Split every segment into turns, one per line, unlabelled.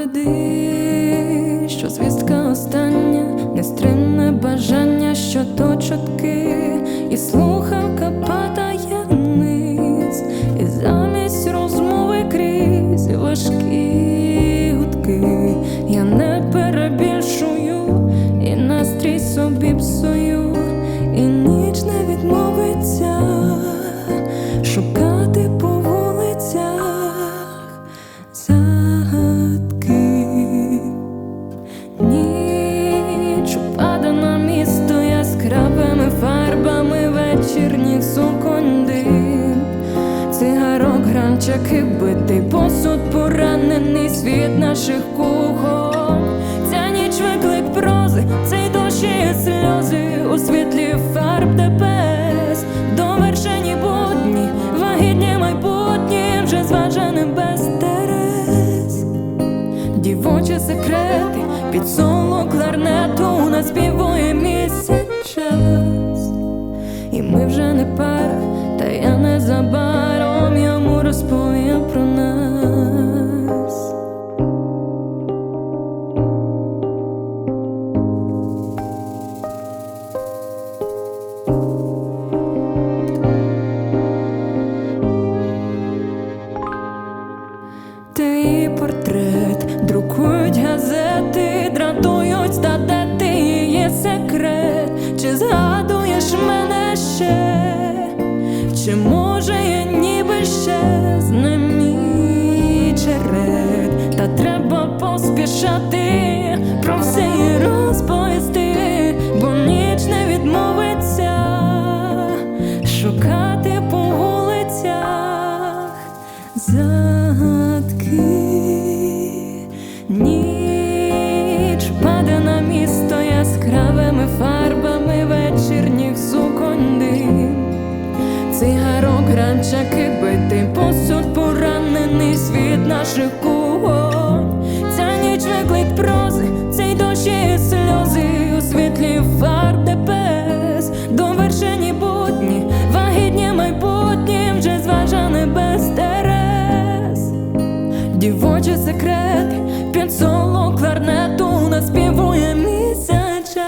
веди, що звістка остання, нестримне бажання, що то чутки, і слухавка падає. Гранчаки, битий посуд, поранений світ наших кухонь. Ця ніч виклик прози, цей дощ і сльози. У світлі фарб ДПС Довершені будні, вагітні майбутні, вже зважені без терез. Дівочі секрети під соло кларнету наспівує місяць час. І ми вже не пара, та я незабаром поспішати про все і розповісти, бо ніч не відмовиться шукати по вулицях загадки. Ніч паде на місто яскравими фарбами вечірніх суконь дим. Цигарок, гранчаки, битий посуд, поранений світ наших Під соло кларнету наспівує місячас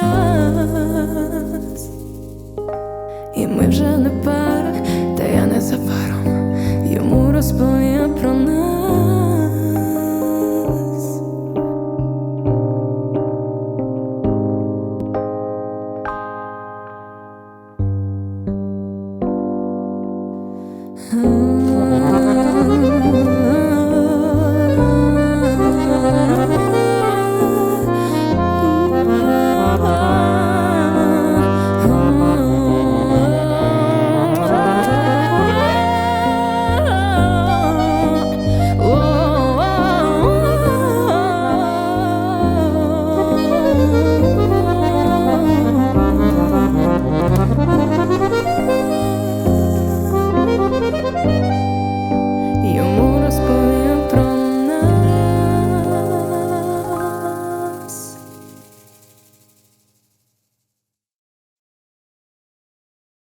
І ми вже не пара, та я не незабаром йому розповім про нас. Mm.